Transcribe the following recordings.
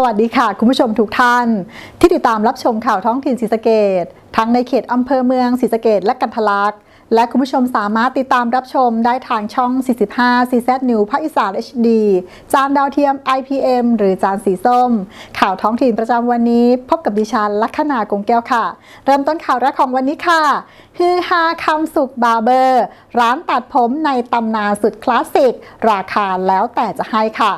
สวัสดีค่ะ คุณผู้ชมทุกท่าน ที่ติดตามรับชมข่าวท้องถิ่นศรีสะเกดทั้งในเขตอำเภอเมืองศรีสะเกดและกันทะลักและคุณผู้ชมสามารถติดตามรับชมได้ทางช่อง 45 CZ New ภาคอีสาน HD จานดาวเทียม IPM หรือจานสีส้ม ข่าวท้องถิ่นประจำวันนี้ พบกับดิฉันลัคนากงแก้วค่ะ เริ่มต้นข่าวแรกของวันนี้ค่ะฮือฮาคำสุขบาร์เบอร์ ร้านตัดผมในตำนานสุดคลาสสิก ราคาแล้วแต่จะให้ค่ะ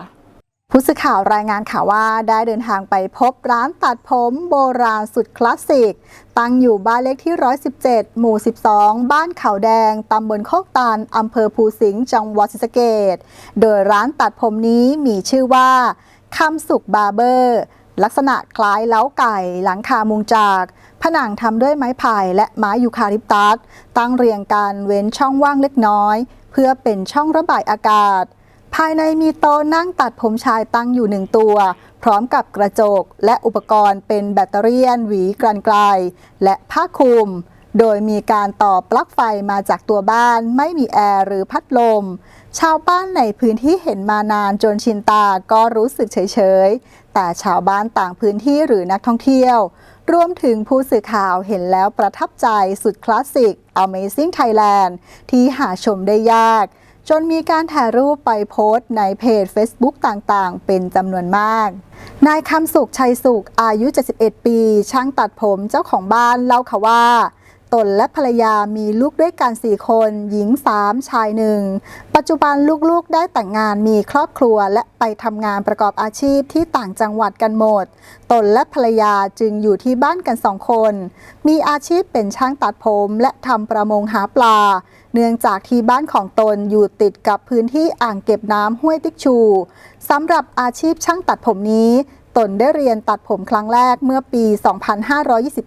ผู้สื่อข่าวรายงานข่าวว่าได้เดินทางไปพบร้านตัดผมโบราณสุดคลาสสิก ตั้งอยู่บ้านเลขที่ 117 หมู่ 12 บ้านเขาแดง ตำบลโคกตาลอำเภอภูสิงห์จังหวัดศรีสะเกดโดยร้านตัดผมนี้มีชื่อว่าคำสุขบาร์เบอร์ ลักษณะคล้ายเล้าไก่ หลังคามุงจาก ผนังทำด้วยไม้ไผ่และไม้ยูคาลิปตัส ตั้งเรียงกันเว้นช่องว่างเล็กน้อย เพื่อเป็นช่องระบายอากาศายในมีโต๊ะนั่งตัดผมชายตั้งอยู่หนึ่งตัว พร้อมกับกระจกและอุปกรณ์เป็นแบตเตอรี่หวีกรันไกล และผ้าคลุม โดยมีการต่อปลั๊กไฟมาจากตัวบ้านไม่มีแอร์หรือพัดลม ชาวบ้านในพื้นที่เห็นมานานจนชินตาก็รู้สึกเฉยๆ แต่ชาวบ้านต่างพื้นที่หรือนักท่องเที่ยว รวมถึงผู้สื่อข่าวเห็นแล้วประทับใจสุดคลาสสิก Amazing Thailand ที่หาชมได้ยาก จนมีการถ่ายรูปไปโพสต์ในเพจ Facebook ต่างๆ เป็นจำนวนมาก นายคำสุขชัยสุขอายุ 71 ปี ช่างตัดผมเจ้าของบ้านเล่าค่ะว่าตนและภรรยามีลูกด้วยกัน 4 คน หญิง 3 ชายหนึ่ง ปัจจุบันลูกๆ ได้แต่งงานมีครอบครัวและไปทำงานประกอบอาชีพที่ต่างจังหวัดกันหมด ตนและภรรยาจึงอยู่ที่บ้านกันสองคน มีอาชีพเป็นช่างตัดผมและทำประมงหาปลา เนื่องจากที่บ้านของตนอยู่ติดกับพื้นที่อ่างเก็บน้ำห้วยติ๊กชูสำหรับอาชีพช่างตัดผมนี้ตนได้เรียนตัดผมครั้งแรกเมื่อปี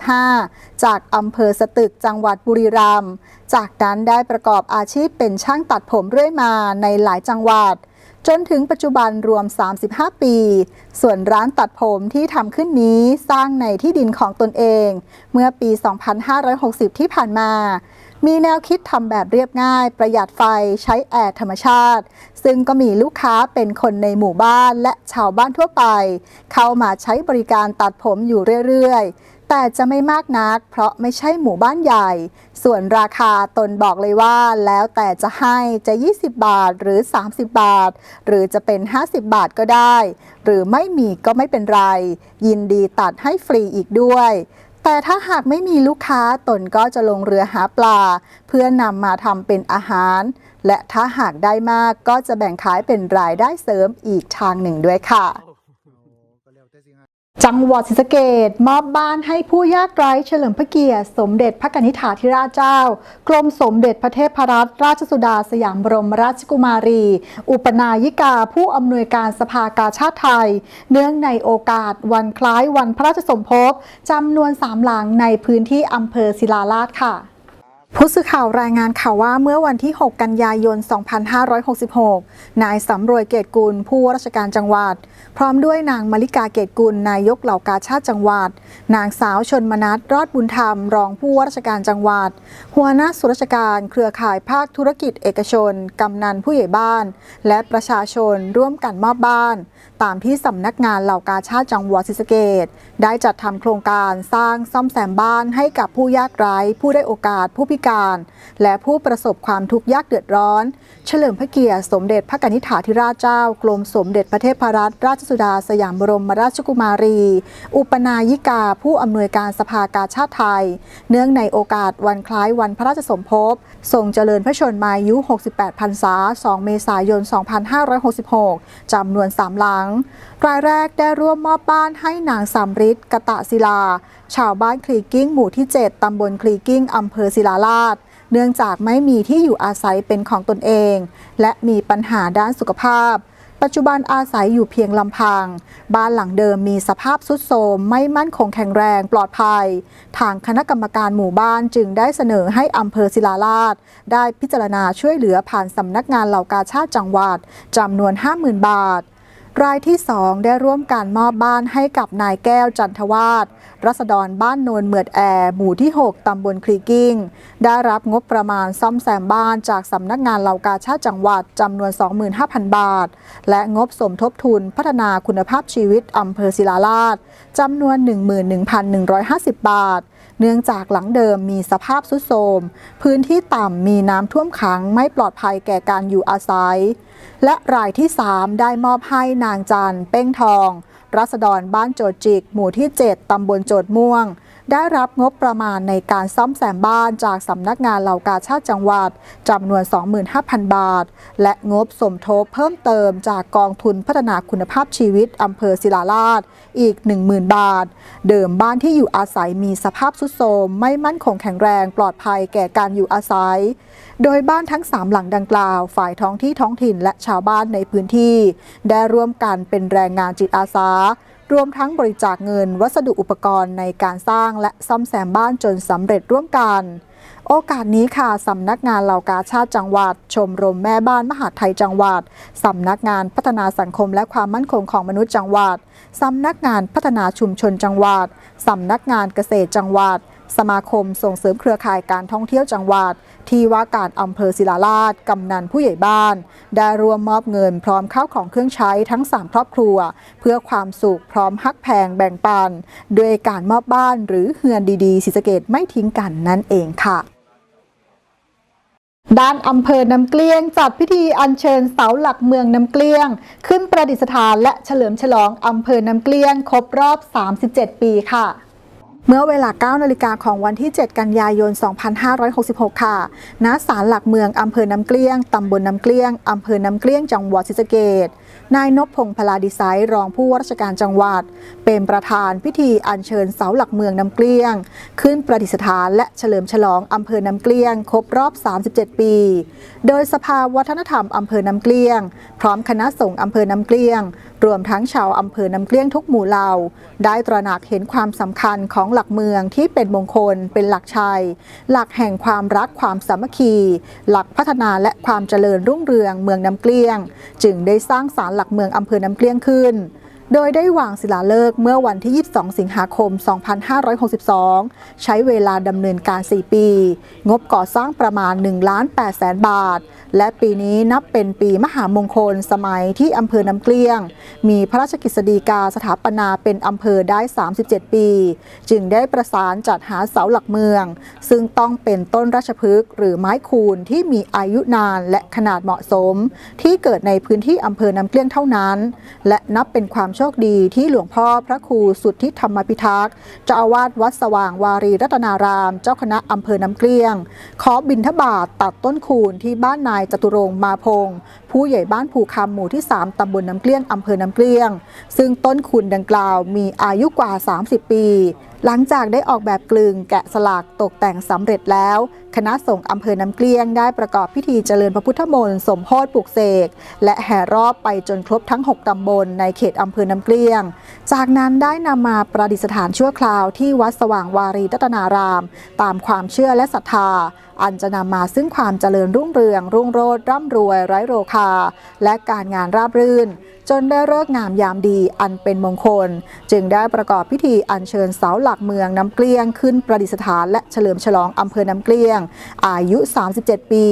2525 จากอำเภอสตึกจังหวัดบุรีรัมย์ จากนั้นได้ประกอบอาชีพเป็นช่างตัดผมเรื่อยมาในหลายจังหวัด จนถึงปัจจุบันรวม 35 ปี ส่วนร้านตัดผมที่ทำขึ้นนี้สร้างในที่ดินของตนเอง เมื่อปี 2560 ที่ผ่านมา มีแนวคิดทำแบบเรียบง่าย ประหยัดไฟใช้แอร์ธรรมชาติ ซึ่งก็มีลูกค้าเป็นคนในหมู่บ้านและชาวบ้านทั่วไป เข้ามาใช้บริการตัดผมอยู่เรื่อยๆ แต่จะไม่มากนัก เพราะไม่ใช่หมู่บ้านใหญ่ ส่วนราคาตนบอกเลยว่า แล้วแต่จะให้จะ 20 บาทหรือ 30 บาท หรือจะเป็น 50 บาทก็ได้ หรือไม่มีก็ไม่เป็นไร ยินดีตัดให้ฟรีอีกด้วย แต่ถ้าหากไม่มีลูกค้าตนก็จะลงเรือหาปลา เพื่อนำมาทำเป็นอาหาร และถ้าหากได้มากก็จะแบ่งขายเป็นรายได้เสริมอีกทางหนึ่งด้วยค่ะ จังหวัดศรีสะเกดมอบบ้านให้ผู้ยากไร้เฉลิมพระเกียรติ สมเด็จพระกนิษฐาธิราชเจ้า กรมสมเด็จพระเทพรัตนราชสุดาสยามบรมราชกุมารี อุปนายิกาผู้อำนวยการสภากาชาติไทย เนื่องในโอกาสวันคล้ายวันพระราชสมภพจำนวนสามหลังในพื้นที่อำเภอศิลาราชค่ะ ผู้สื่อข่าวรายงานข่าวว่าเมื่อวันที่ 6 กันยายน 2566 นายสำรวยเกตกุล ผู้ว่าราชการจังหวัด พร้อมด้วยนางมลิกาเกตกุล นายกเหล่ากาชาติจังหวัด นางสาวชนมนัสรอดบุญธรรม รองผู้ว่าราชการจังหวัด หัวหน้าส่วนราชการเครือข่ายภาคธุรกิจเอกชน กำนันผู้ใหญ่บ้าน และประชาชนร่วมกันมอบบ้าน ตามที่สำนักงานเหล่ากาชาติจังหวัดศรีสะเกดได้จัดทำโครงการสร้างซ่อมแซมบ้านให้กับผู้ยากไร้ ผู้ได้โอกาสผู้พิการ และผู้ประสบความทุกข์ยากเดือดร้อน เฉลิมพระเกียรติสมเด็จพระกนิษฐาธิราชเจ้ากรมสมเด็จพระเทพรัตนราชสุดาสยามบรมราชกุมารี อุปนายิกาผู้อำนวยการสภากาชาติไทย เนื่องในโอกาสวันคล้ายวันพระราชสมภพทรงเจริญพระชนมายุ 68 พรรษา 2 เมษายน 2566จำนวน 3ลังลัง รายแรกได้ร่วมมอบบ้านให้นางสำริดกะตะศิลา ชาวบ้านคลีกิ้งหมู่ที่ 7 ตำบลคลีกิ้งอำเภอศิลาลาดเนื่องจากไม่มีที่อยู่อาศัยเป็นของตนเอง และมีปัญหาด้านสุขภาพ ปัจจุบันอาศัยอยู่เพียงลำพัง บ้านหลังเดิมมีสภาพทรุดโทรมไม่มั่นคงแข็งแรงปลอดภัย ทางคณะกรรมการหมู่บ้านจึงได้เสนอให้อำเภอศิลาลาดได้พิจารณาช่วยเหลือผ่านสำนักงานเหล่ากาชาติจังหวัดจำนวน 50,000 บาท รายที่ 2 ได้ร่วมการมอบบ้านให้กับนายแก้วจันทวาสรัษฎรบ้านโนนเหมือดแอร์หมู่ที่ 6 ตำบลคลีกิ้ง ได้รับงบประมาณซ่อมแซมบ้านจากสำนักงานเหล่ากาชาติจังหวัดจำนวน 25,000 บาท และงบสมทบทุนพัฒนาคุณภาพชีวิตอำเภอศิลาลาดจำนวน 11,150 บาท เนื่องจากหลังเดิมมีสภาพทรุดโทรมพื้นที่ต่ำมีน้ำท่วมขังไม่ปลอดภัยแก่การอยู่อาศัย และรายที่ 3 ได้มอบให้นางจันเป้งทองรัษฎรบ้านโจดจิก หมู่ที่ 7 ตำบลโจดม่วง ได้รับงบประมาณในการซ่อมแซมบ้านจากสำนักงานเหล่ากาชาติจังหวัดจำนวน 25,000 บาท และงบสมทบเพิ่มเติมจากกองทุนพัฒนาคุณภาพชีวิตอำเภอศิลาลาดอีก 10,000 บาท เดิมบ้านที่อยู่อาศัยมีสภาพทรุดโทรมไม่มั่นคงแข็งแรงปลอดภัยแก่การอยู่อาศัย โดยบ้านทั้ง 3 หลังดังกล่าว ฝ่ายท้องที่ท้องถิ่นและชาวบ้านในพื้นที่ ได้ร่วมกันเป็นแรงงานจิตอาสา รวมทั้งบริจาคเงินวัสดุอุปกรณ์ในการสร้างและซ่อมแซมบ้านจนสำเร็จร่วมกัน โอกาสนี้ค่ะสำนักงานเหล่ากาชาติจังหวัด ชมรมแม่บ้านมหาไทยจังหวัดสำนักงานพัฒนาสังคมและความมั่นคงของมนุษย์จังหวัดสำนักงานพัฒนาชุมชนจังหวัดสำนักงานเกษตรจังหวัด สมาคมส่งเสริมเครือข่ายการท่องเที่ยวจังหวัด ที่ว่าการอำเภอศิลาลาดกำนันผู้ใหญ่บ้าน ได้รวมมอบเงินพร้อมข้าวของเครื่องใช้ทั้ง 3 ครอบครัว เพื่อความสุขพร้อมฮักแพงแบ่งปันด้วยการมอบบ้านหรือเฮือนดีๆศรีสเกดไม่ทิ้งกันนั่นเองค่ะด้านอำเภอน้ำเกลี้ยงจัดพิธีอัญเชิญเสาหลักเมืองน้ำเกลี้ยง ขึ้นประดิษฐานและเฉลิมฉลองอำเภอน้ำเกลี้ยง ครบรอบ 37 ปีค่ะ เมื่อเวลา 9 นาฬิกาของวันที่ 7 กันยายน 2566 ค่ะ ณ ศาลหลักเมือง อำเภอน้ำเกลี้ยง ตำบลน้ำเกลี้ยง อำเภอน้ำเกลี้ยง จังหวัดศรีสะเกษ นายนพพงษ์พลาดิไซร์รองผู้ว่าราชการจังหวัด เป็นประธานพิธีอัญเชิญเสาหลักเมืองน้ำเกลี้ยง ขึ้นประดิษฐานและเฉลิมฉลองอำเภอน้ำเกลี้ยง ครบรอบ 37 ปี โดยสภาวัฒนธรรมอำเภอน้ำเกลี้ยง พร้อมคณะสงฆ์อำเภอน้ำเกลี้ยง รวมทั้งชาวอำเภอน้ำเกลี้ยงทุกหมู่เหล่า ได้ตระหนักเห็นความสำคัญของหลักเมืองที่เป็นมงคล เป็นหลักชัย หลักแห่งความรักความสามัคคี หลักพัฒนาและความเจริญรุ่งเรืองเมืองน้ำเกลี้ยง จึงได้สร้างศาลหลักเมืองอำเภอน้ำเกลี้ยงขึ้น โดยได้วางศิลาฤกษ์เมื่อวันที่ 22 สิงหาคม 2562 ใช้เวลาดำเนินการ 4 ปี งบก่อสร้างประมาณ1ล้าน8แสนบาท และปีนี้นับเป็นปีมหามงคลสมัยที่อำเภอน้ำเกลี้ยง มีพระราชกฤษฎีกาสถาปนาเป็นอำเภอได้ 37 ปี จึงได้ประสานจัดหาเสาหลักเมือง ซึ่งต้องเป็นต้นราชพฤกษ์หรือไม้คูนที่มีอายุนานและขนาดเหมาะสม ที่เกิดในพื้นที่อำเภอน้ำเกลี้ยงเท่านั้น และนับเป็นความโชคดีที่หลวงพ่อพระครูสุทธิธรรมพิทักษ์เจ้าอาวาสวัดสว่างวารีรัตนาราม เจ้าคณะอำเภอน้ำเกลี้ยง ขอบิณฑบาตตัดต้นคูนที่บ้านนายจตุรงมาพง ผู้ใหญ่บ้านภูคำหมู่ที่ 3 ตำบลน้ำเกลี้ยงอำเภอน้ำเกลี้ยง ซึ่งต้นคูนดังกล่าวมีอายุกว่า 30 ปี หลังจากได้ออกแบบกลึงแกะสลักตกแต่งสำเร็จแล้ว คณะสงฆ์อำเภอน้ำเกลี้ยงได้ประกอบพิธีเจริญพระพุทธมนต์สมโพธิปลุกเสก และแห่รอบไปจนครบทั้ง 6 ตำบลในเขตอำเภอน้ำเกลี้ยง จากนั้นได้นำมาประดิษฐานชั่วคราวที่วัดสว่างวารีรัตนาราม ตามความเชื่อและศรัทธา อันจะนำมาซึ่งความเจริญรุ่งเรือง รุ่งโรจน์ร่ำรวย ไร้โรคา และการงานราบรื่น จนได้เลิกงามยามดีอันเป็นมงคล จึงได้ประกอบพิธีอัญเชิญเสาหลักเมืองน้ำเกลี้ยงขึ้นประดิษฐานและเฉลิมฉลองอำเภอน้ำเกลี้ยง อายุ 37 ปี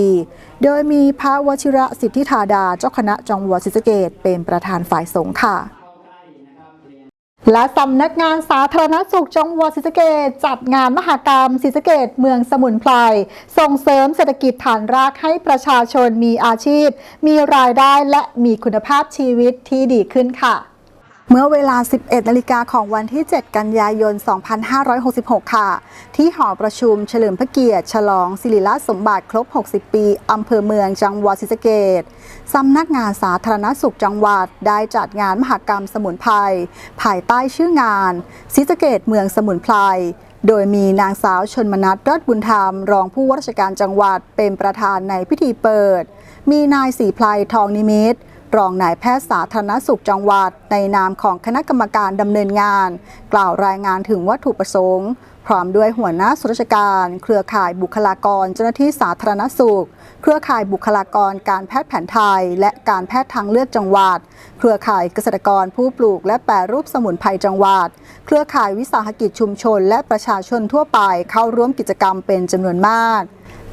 โดยมีพระวชิระสิทธิธาดาเจ้าคณะจังหวัดศรีสะเกษเป็นประธานฝ่ายสงฆ์ค่ะ และสำนักงานสาธารณสุขจังหวัดศรีสะเกษจัดงานมหกรรมศรีสะเกษเมืองสมุนไพรส่งเสริมเศรษฐกิจฐานรากให้ประชาชนมีอาชีพ มีรายได้และมีคุณภาพชีวิตที่ดีขึ้นค่ะ เมื่อเวลา 11นาฬิกาของวันที่ 7 กันยายน 2566 ค่ะ ที่หอประชุมเฉลิมพระเกียรติ ฉลองศิริราชสมบัติครบ 60 ปี อำเภอเมืองจังหวัดศรีสะเกษสำนักงานสาธารณสุขจังหวัดได้จัดงานมหกรรมสมุนไพรภายใต้ชื่องานศรีสะเกษเมืองสมุนไพรโดยมีนางสาวชนมนัทรอดบุญธรรม รองผู้ว่าราชการจังหวัดเป็นประธานในพิธีเปิด มีนายสีไพรทองนิมิตร รองนายแพทย์สาธารณสุขจังหวัด ในนามของคณะกรรมการดำเนินงาน กล่าวรายงานถึงวัตถุประสงค์ พร้อมด้วยหัวหน้าส่วนราชการ เครือข่ายบุคลากร เจ้าหน้าที่สาธารณสุข เครือข่ายบุคลากรการแพทย์แผนไทย และการแพทย์ทางเลือกจังหวัด เครือข่ายเกษตรกรผู้ปลูก และแปรรูปสมุนไพรจังหวัด เครือข่ายวิสาหกิจชุมชน และประชาชนทั่วไปเข้าร่วมกิจกรรมเป็นจำนวนมาก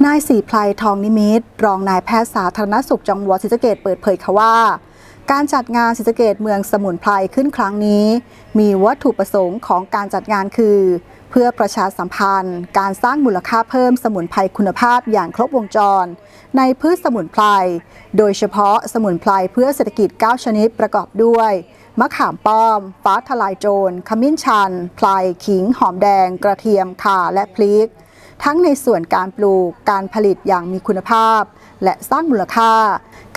นายสีไพรทองนิมิตรรองนายแพทย์สาธารณสุขจังหวัดศรีสะเกษเปิดเผยค่ะว่า การจัดงานศรีสะเกษเมืองสมุนไพรขึ้นครั้งนี้ มีวัตถุประสงค์ของการจัดงานคือ เพื่อประชาสัมพันธ์ การสร้างมูลค่าเพิ่มสมุนไพรคุณภาพอย่างครบวงจร ในพืชสมุนไพรโดยเฉพาะสมุนไพรเพื่อเศรษฐกิจ 9 ชนิดประกอบด้วยมะขามป้อม ฟ้าทลายโจรขมิ้นชัน ไพรขิง หอมแดง กระเทียมข่าและพริก ทั้งในส่วนการปลูก การผลิตอย่างมีคุณภาพ และสร้างมูลค่า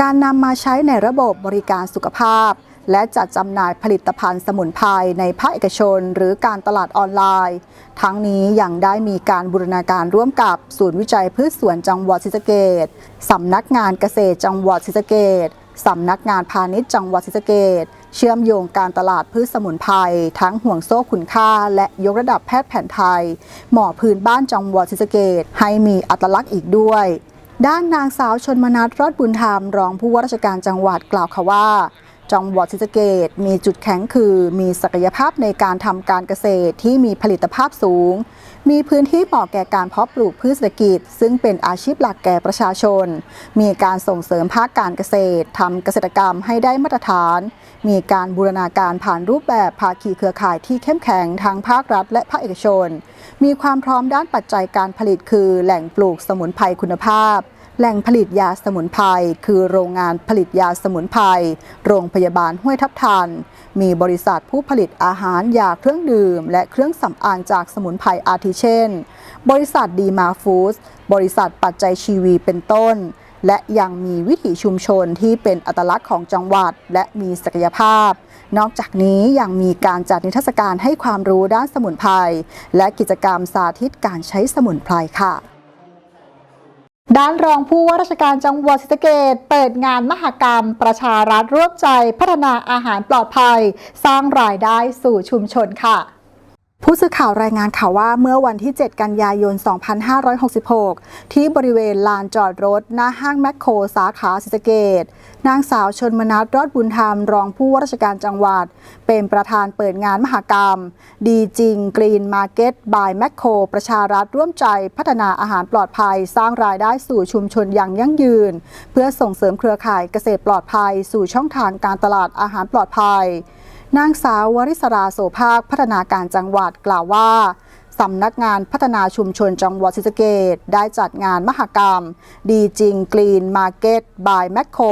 การนำมาใช้ในระบบบริการสุขภาพ และจัดจำหน่ายผลิตภัณฑ์สมุนไพรในภาคเอกชน หรือการตลาดออนไลน์ ทั้งนี้ยังได้มีการบูรณาการร่วมกับศูนย์วิจัยพืชสวนจังหวัดศรีสะเกษสำนักงานเกษตรจังหวัดศรีสะเกษสำนักงานพาณิชย์จังหวัดศรีสะเกษ เชื่อมโยงการตลาดพืชสมุนไพรทั้งห่วงโซ่คุณค่า และยกระดับแพทย์แผนไทย หมอพื้นบ้านจังหวัดศรีสะเกดให้มีอัตลักษณ์อีกด้วย ด้านนางสาวชนมนัทรอดบุญธรรมรองผู้ว่าราชการจังหวัดกล่าวค่ะว่า จังหวัดศรีสะเกษมีจุดแข็งคือ มีศักยภาพในการทำการเกษตรที่มีผลิตภาพสูง มีพื้นที่เหมาะแก่การเพาะปลูกพืชเศรษฐกิจ ซึ่งเป็นอาชีพหลักแก่ประชาชน มีการส่งเสริมภาคการเกษตรทำเกษตรกรรมให้ได้มาตรฐาน มีการบูรณาการผ่านรูปแบบภาคีเครือข่ายที่เข้มแข็งทั้งภาครัฐ และภาคเอกชน มีความพร้อมด้านปัจจัยการผลิตคือ แหล่งปลูกสมุนไพรคุณภาพ แหล่งผลิตยาสมุนไพรคือโรงงานผลิตยาสมุนไพรโรงพยาบาลห้วยทับทัน มีบริษัทผู้ผลิตอาหารยาเครื่องดื่ม และเครื่องสำอางจากสมุนไพรอาทิเช่น บริษัทดีมาฟู้ดบริษัทปัจจัยชีวีเป็นต้น และยังมีวิถีชุมชนที่เป็นอัตลักษณ์ของจังหวัด และมีศักยภาพ นอกจากนี้ยังมีการจัดนิทรรศการให้ความรู้ด้านสมุนไพรและกิจกรรมสาธิตการใช้สมุนไพรค่ะ ด้านรองผู้ว่าราชการจังหวัดศรีสะเกษเปิดงานมหกรรม ประชารัฐร่วมใจพัฒนาอาหารปลอดภัย สร้างรายได้สู่ชุมชนค่ะ ผู้สื่อข่าวรายงานข่าวว่าเมื่อวันที่ 7 กันยายน 2566 ที่บริเวณลานจอดรถ หน้าห้างแมคโครสาขาศรีสเกษนางสาวชนมนัทรอดบุญธรรม รองผู้ว่าราชการจังหวัด เป็นประธานเปิดงานมหกรรม ดีจริงกรีนมาร์เก็ตบายแมคโครประชารัฐร่วมใจพัฒนาอาหารปลอดภัย สร้างรายได้สู่ชุมชนอย่างยั่งยืน เพื่อส่งเสริมเครือข่ายเกษตรปลอดภัย สู่ช่องทางการตลาดอาหารปลอดภัย นางสาววริศราโสภาคพัฒนาการจังหวัดกล่าวว่าสำนักงานพัฒนาชุมชนจังหวัดศรีสะเกษได้จัดงานมหกรรม ดีจริงกรีนมาร์เก็ตบายแมคโคร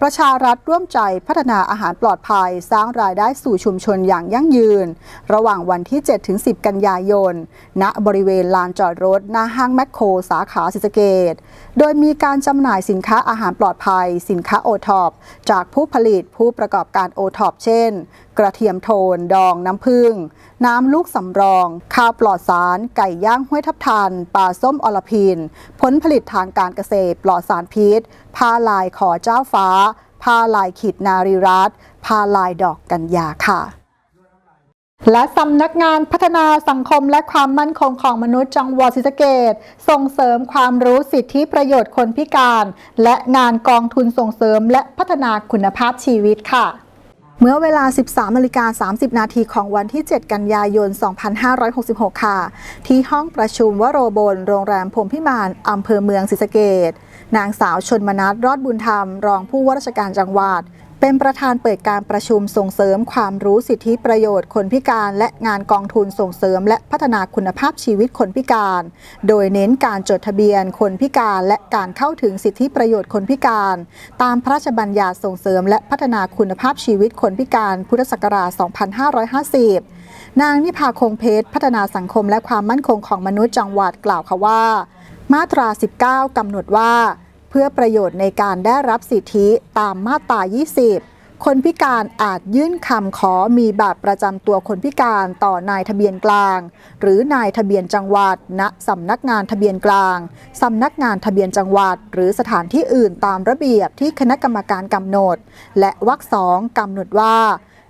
ประชารัฐร่วมใจพัฒนาอาหารปลอดภัยสร้างรายได้สู่ชุมชนอย่างยั่งยืน ระหว่างวันที่ 7-10 กันยายน ณบริเวณลานจอดรถ หน้าห้างแมคโครสาขาศรีสะเกษโดยมีการจำหน่ายสินค้าอาหารปลอดภัย สินค้าโอท็อปจากผู้ผลิตผู้ประกอบการโอท็อปเช่นกระเทียมโทน ดองน้ำผึ้งน้ำลูกสำรอง ข้าวปลอดสาร ไก่ย่างห้วยทับทันปลาส้มอลพินผลผลิตทางการเกษตร ปลอดสารพิษผ้าลายขอเจ้าฟ้าผ้าลายขีดนารีรัตผ้าลายดอกกัญญาค่ะและสำนักงานพัฒนาสังคมและความมั่นคงของมนุษย์จังหวัดศรีสะเกษส่งเสริมความรู้สิทธิประโยชน์คนพิการ และงานกองทุนส่งเสริมและพัฒนาคุณภาพชีวิตค่ะ เมื่อเวลา 13นาฬิกา30 นาทีของวันที่ 7 กันยายน 2566 ค่ะ ที่ห้องประชุมวโรบลโรงแรมพรมพิมานอำเภอเมืองศรีสะเกดนางสาวชนมนัสรอดบุญธรรม รองผู้ว่าราชการจังหวัด เป็นประธานเปิดการประชุมส่งเสริมความรู้สิทธิประโยชน์คนพิการ และงานกองทุนส่งเสริม และพัฒนาคุณภาพชีวิตคนพิการ โดยเน้นการจดทะเบียนคนพิการและการเข้าถึงสิทธิประโยชน์คนพิการ ตามพระราชบัญญัติส่งเสริม และพัฒนาคุณภาพชีวิตคนพิการ พุทธศักราช 2550 นางนิพาคงเพชรพัฒนาสังคมและความมั่นคงของมนุษย์จังหวัดกล่าวค่ะว่า มาตรา 19กำหนดว่า เพื่อประโยชน์ในการได้รับสิทธิตามมาตรา 20 คนพิการอาจยื่นคำขอมีบัตรประจำตัวคนพิการต่อนายทะเบียนกลาง หรือนายทะเบียนจังหวัด ณสำนักงานทะเบียนกลางสำนักงานทะเบียนจังหวัด หรือสถานที่อื่นตามระเบียบที่คณะกรรมการกำหนด และวรรคสองกำหนดว่า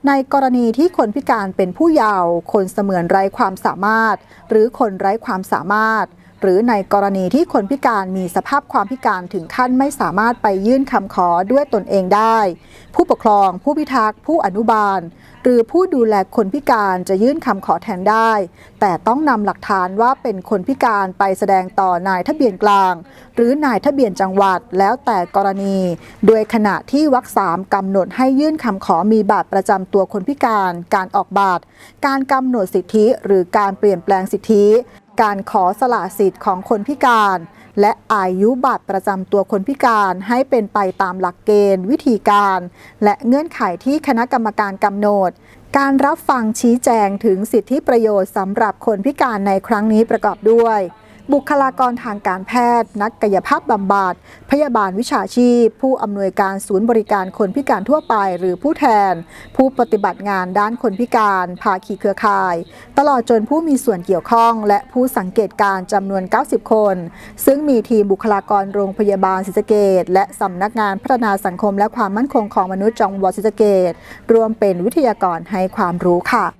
ในกรณีที่คนพิการเป็นผู้เยาว์คนเสมือนไร้ความสามารถ หรือคนไร้ความสามารถ หรือในกรณีที่คนพิการมีสภาพความพิการถึงขั้นไม่สามารถไปยื่นคำขอด้วยตนเองได้ ผู้ปกครอง ผู้พิทักษ์ผู้อนุบาล หรือผู้ดูแลคนพิการจะยื่นคำขอแทนได้ แต่ต้องนำหลักฐานว่าเป็นคนพิการไปแสดงต่อนายทะเบียนกลาง หรือนายทะเบียนจังหวัดแล้วแต่กรณี โดยขณะที่วรรคสามกำหนดให้ยื่นคำขอมีบัตรประจำตัวคนพิการ การออกบัตรการกำหนดสิทธิหรือการเปลี่ยนแปลงสิทธิ การขอสละสิทธิ์ของคนพิการ และอายุบัตรประจำตัวคนพิการให้เป็นไปตามหลักเกณฑ์ วิธีการ และเงื่อนไขที่คณะกรรมการกำหนด การรับฟังชี้แจงถึงสิทธิประโยชน์สำหรับคนพิการในครั้งนี้ประกอบด้วย บุคลากรทางการแพทย์ นักกายภาพบำบัดพยาบาลวิชาชีพ ผู้อำนวยการศูนย์บริการคนพิการทั่วไป หรือผู้แทน ผู้ปฏิบัติงานด้านคนพิการ ภาคีเครือข่าย ตลอดจนผู้มีส่วนเกี่ยวข้อง และผู้สังเกตการ์จำนวน 90 คน ซึ่งมีทีมบุคลากรโรงพยาบาลศรีสเกดและสำนักงานพัฒนาสังคมและความมั่นคงของมนุษย์จังหวัดศรีสเกดรวมเป็นวิทยากรให้ความรู้ค่ะ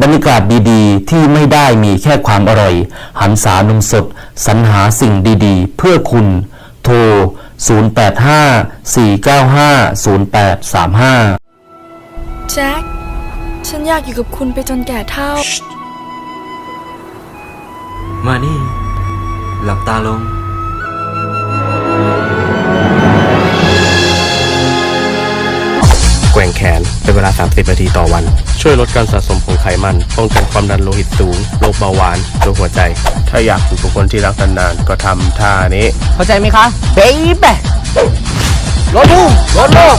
บรรยากาศดีๆ ที่ไม่ได้มีแค่ความอร่อย หันษานมสด สรรหาสิ่งดีๆ เพื่อคุณ โทร 0854950835 แจ็ค ฉันอยากอยู่กับคุณไปจนแก่เท่า มานี่ หลับตาลง กว่งแขน เป็นเวลา 30 นาทีต่อวัน ช่วยลดการสะสมของไขมัน ป้องกันความดันโลหิตสูง โรคเบาหวานโรคหัวใจ ถ้าอยากอยู่กับคนที่รักนานๆก็ทำท่านี้ เข้าใจไหมคะเบ๊บรถลูกรถลูก